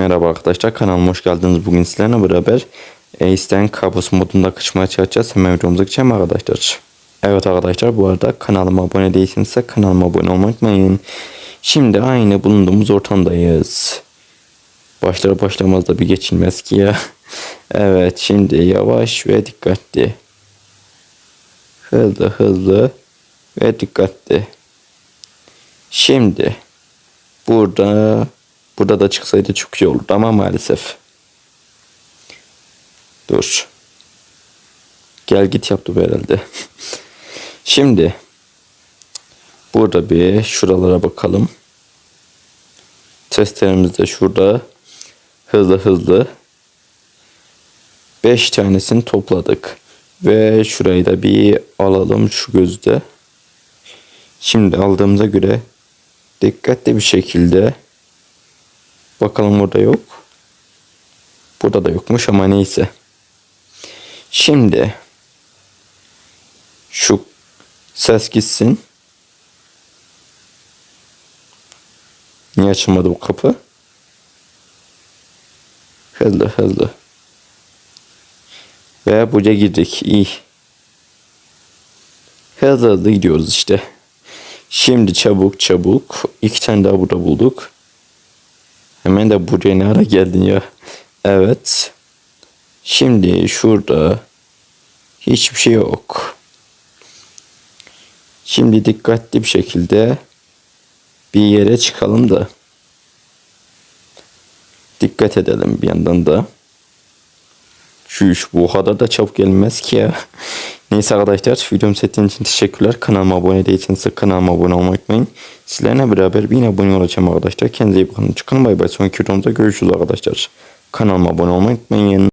Merhaba arkadaşlar kanalıma hoş geldiniz. Bugün sizlerle beraber Ace'den kabus modunda kaçmaya çalışacağız. Hemen videomuza geçelim arkadaşlar. Evet arkadaşlar bu arada kanalıma abone değilseniz de kanalıma abone olmayı unutmayın. Şimdi aynı bulunduğumuz ortamdayız. Başlar başlamaz da bir geçilmez ki ya. Evet şimdi yavaş ve dikkatli. Hızlı hızlı ve dikkatli. Şimdi burada burada da çıksaydı çok iyi olurdu ama maalesef. Dur. Gel git yaptı bu herhalde. Şimdi burada bir şuralara bakalım. Testlerimiz de şurada. Hızlı hızlı. 5 tanesini topladık. Ve şurayı da bir alalım şu gözde. Şimdi aldığımıza göre dikkatli bir şekilde bakalım burada yok. Burada da yokmuş ama neyse. Şimdi şu ses gitsin. Niye açılmadı bu kapı? Hızlı hızlı. Ve buraya girdik. İyi. Hızlı hızlı gidiyoruz işte. Şimdi çabuk çabuk. iki tane daha burada bulduk. Hemen de buraya ne ara geldin ya. Evet. Şimdi şurada hiçbir şey yok. Şimdi dikkatli bir şekilde bir yere çıkalım da dikkat edelim bir yandan da. Şu iş bu kadar da çabuk gelmez ki ya. Neyse arkadaşlar videomu seyrettiğiniz için teşekkürler. Kanalıma abone değilseniz de kanalıma abone olmayı unutmayın. Sizlerle beraber yine abone olacağım arkadaşlar. Kendinize iyi bakın. Çıkın bay bay. Sonraki videomda görüşürüz arkadaşlar. Kanalıma abone olmayı unutmayın.